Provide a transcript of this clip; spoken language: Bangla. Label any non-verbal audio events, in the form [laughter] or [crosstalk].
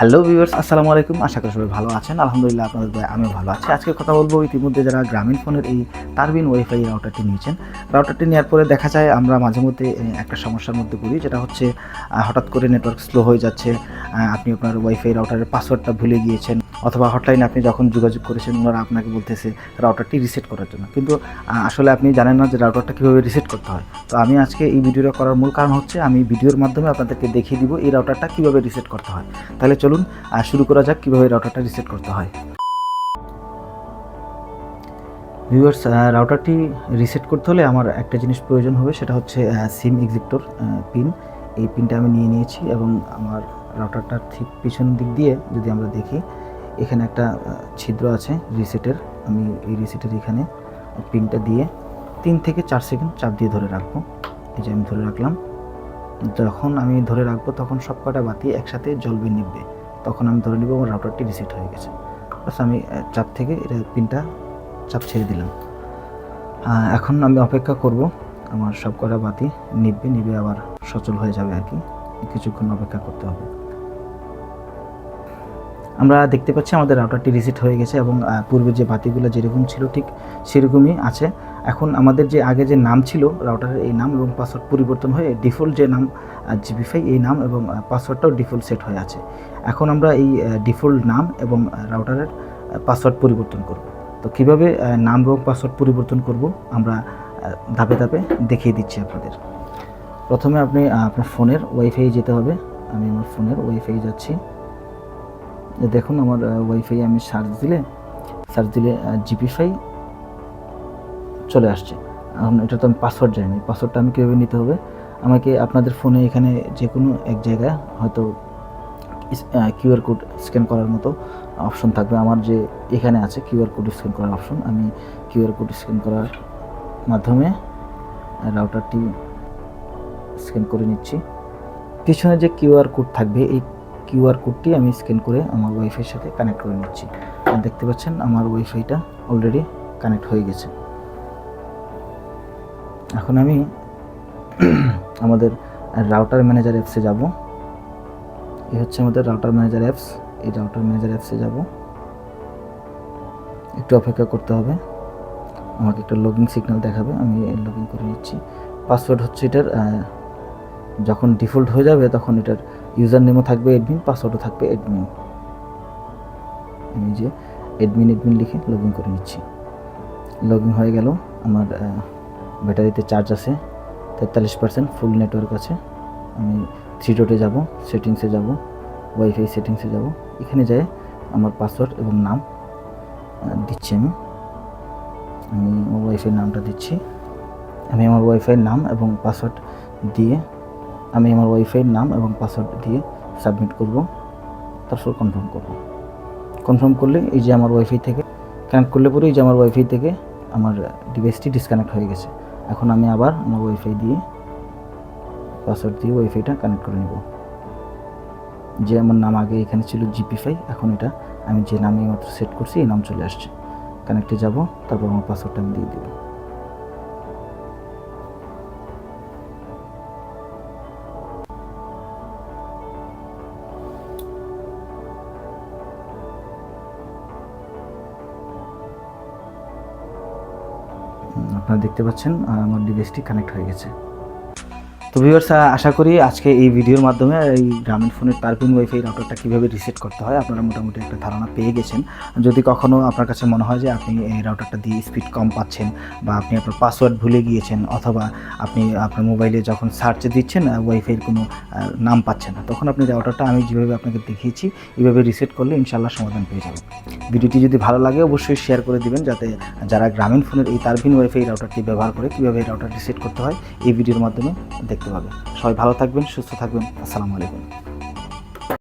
হ্যালো ভিউয়ার্স, আসসালামু আলাইকুম। আশা করি সবাই ভালো আছেন। আলহামদুলিল্লাহ আপনাদের দয়া আমিও ভালো আছি। আজকে কথা বলব ইতিমধ্যে যারা গ্রামীণ ফোনের এই তারবিন ওয়াইফাই রাউটারটি নিয়েছেন, রাউটারটি নেওয়ার পরে দেখা যায় আমরা মাঝে মধ্যে একটা সমস্যার মধ্যে পড়ি, যেটা হচ্ছে হঠাৎ করে নেটওয়ার্ক স্লো হয়ে যাচ্ছে আপনি আপনার ওয়াইফাই রাউটারের পাসওয়ার্ডটা ভুলে গিয়েছেন অথবা হটলাইনে আপনি যখন যোগাযোগ করেছেন, ওনারা আপনাকে বলতেছে রাউটারটি রিসেট করার জন্য। কিন্তু আসলে আপনি জানেন না যে রাউটারটা কীভাবে রিসেট করতে হয়। তো আমি আজকে এই ভিডিওটা করার মূল কারণ হচ্ছে, আমি ভিডিওর মাধ্যমে আপনাদেরকে দেখিয়ে দিব এই রাউটারটা কীভাবে রিসেট করতে হয়। তাহলে চলুন শুরু করা যাক কীভাবে রাউটারটা রিসেট করতে হয়। ভিউয়ার্স রাউটারটি রিসেট করতে হলে আমার একটা জিনিস প্রয়োজন হবে, সেটা হচ্ছে সিম এক্সিক্টর পিন এই পিনটা আমি নিয়ে নিয়েছি এবং আমার রাউটারটার ঠিক পিছন দিক দিয়ে যদি আমরা দেখি এখানে একটা ছিদ্র আছে রিসেটের আমি এই রিসেটের এখানে পিনটা দিয়ে তিন থেকে চার সেকেন্ড চাপ দিয়ে ধরে রাখব। এই যে আমি ধরে রাখলাম। যখন আমি ধরে রাখব, তখন সব কটা বাতি একসাথে জ্বলবে নিববে তখন আমি ধরে নিব আমার রাউটারটি রিসেট হয়ে গেছে। বাস আমি চাপ থেকে এটা পিনটা চাপ ছেড়ে দিলাম। এখন আমি অপেক্ষা করব। আমার সব কটা বাতি নিববে নিবে আবার সচল হয়ে যাবে আর কি। কিছুক্ষণ অপেক্ষা করতে হবে। আমরা দেখতে পাচ্ছি আমাদের রাউটারটি রিসেট হয়ে গেছে এবং পূর্বে যে বাতিগুলো যেরকম ছিল ঠিক সেরকমই আছে। এখন আমাদের যে আগে যে নাম ছিল রাউটারের এই নাম এবং পাসওয়ার্ড পরিবর্তন হয়ে ডিফল্ট যে নাম জিবিফাই এই নাম এবং পাসওয়ার্ডটাও ডিফল্ট সেট হয়ে আছে। এখন আমরা এই ডিফল্ট নাম এবং রাউটারের পাসওয়ার্ড পরিবর্তন করব। তো কীভাবে নাম এবং পাসওয়ার্ড পরিবর্তন করব আমরা ধাপে ধাপে দেখিয়ে দিচ্ছি আপনাদের। প্রথমে আপনি আপনার ফোনের ওয়াইফাই যেতে হবে। আমি আমার ফোনের ওয়াইফাই যাচ্ছি। দেখুন আমার ওয়াইফাই আমি সার্চ দিলে সার্চ দিলে জিপিফাই চলে আসছে। এখন এটা তো আমি পাসওয়ার্ড জানি পাসওয়ার্ডটা আমি কীভাবে নিতে হবে? আমাকে আপনাদের ফোনে এখানে যে কোনো এক জায়গায় হয়তো কিউআর কোড স্ক্যান করার মতো অপশন থাকবে। আমার যে এখানে আছে কিউআর কোড স্ক্যান করার অপশন আমি কিউআর কোড স্ক্যান করার মাধ্যমে রাউটারটি স্ক্যান করে নিচ্ছি। পিছনে যে কিউআর কোড থাকবে, এই কিউআর কোডটি আমি স্ক্যান করে আমার ওয়াইফাইয়ের সাথে কানেক্ট করে নিচ্ছি। আর দেখতে পাচ্ছেন আমার ওয়াইফাইটা অলরেডি কানেক্ট হয়ে গেছে। এখন আমি [clears throat] আমাদের রাউটার ম্যানেজার অ্যাপসে যাব। এই হচ্ছে আমাদের রাউটার ম্যানেজার অ্যাপস এই রাউটার ম্যানেজার অ্যাপসে যাব। একটু অপেক্ষা করতে হবে। আমাকে একটা লগিং সিগন্যাল দেখাবে, আমি লগইন করে নিচ্ছি। পাসওয়ার্ড হচ্ছে এটার যখন ডিফল্ট হয়ে যাবে তখন এটার ইউজার নেমও থাকবে এডমিন পাসওয়ার্ডও থাকবে এডমিন আমি যে এডমিন এডমিন লিখে লগ ইন করে নিচ্ছি। লগ ইন হয়ে গেল, আমার ব্যাটারিতে চার্জ আছে, তেতাল্লিশ পার্সেন্ট ফুল নেটওয়ার্ক আছে। আমি থ্রি ডটে যাব সেটিংসে যাব ওয়াইফাই সেটিংসে যাব। এখানে যাই, আমার পাসওয়ার্ড এবং নাম দিচ্ছি আমি। আমি আমার ওয়াইফাই নামটা দিচ্ছি। আমি আমার ওয়াইফাইয়ের নাম এবং পাসওয়ার্ড দিয়ে আমি আমার ওয়াইফাইয়ের নাম এবং পাসওয়ার্ড দিয়ে সাবমিট করব তারপর কনফার্ম করব। কনফার্ম করলে এই যে আমার ওয়াইফাই থেকে কানেক্ট করলে পরে এই যে আমার ওয়াইফাই থেকে আমার ডিভাইসটি ডিসকানেক্ট হয়ে গেছে। এখন আমি আবার আমার ওয়াইফাই দিয়ে পাসওয়ার্ড দিয়ে ওয়াইফাইটা কানেক্ট করে নেব। যে আমার নাম আগে এখানে ছিল জিপিফাই এখন এটা আমি যে নামে মাত্র সেট করছি, এই নাম চলে আসছে। কানেক্টে যাব, তারপর আমার পাসওয়ার্ডটা আমি দিয়ে দেবো। আপনারা দেখতে পাচ্ছেন আমার ডিভাইসটি কানেক্ট হয়ে গেছে। তো ভিউয়ার্স আশা করি আজকে এই ভিডিওর মাধ্যমে এই গ্রামীণ ফোনের তারপিন ওয়াইফাই রাউটারটা কীভাবে রিসেট করতে হয়, আপনারা মোটামুটি একটা ধারণা পেয়ে গেছেন। যদি কখনও আপনার কাছে মনে হয় যে আপনি এই রাউটারটা দিয়ে স্পিড কম পাচ্ছেন বা আপনি আপনার পাসওয়ার্ড ভুলে গিয়েছেন অথবা আপনি আপনার মোবাইলে যখন সার্চে দিচ্ছেন ওয়াইফাইয়ের কোনো নাম পাচ্ছেন না, তখন আপনি রাউটারটা আমি যেভাবে আপনাকে দেখিয়েছি এইভাবে রিসেট করলে ইনশাল্লাহ সমাধান পেয়ে যাবেন। ভিডিওটি যদি ভালো লাগে অবশ্যই শেয়ার করে দিবেন যাতে যারা গ্রামীণ ফোনের এই তারবিন ওয়াইফাই রাউটারটি ব্যবহার করে কীভাবে রাউটার রিসেট করতে হয়, এই ভিডিওর মাধ্যমে দেখতে পাবে সবাই ভালো থাকবেন সুস্থ থাকবেন। আসসালামু আলাইকুম।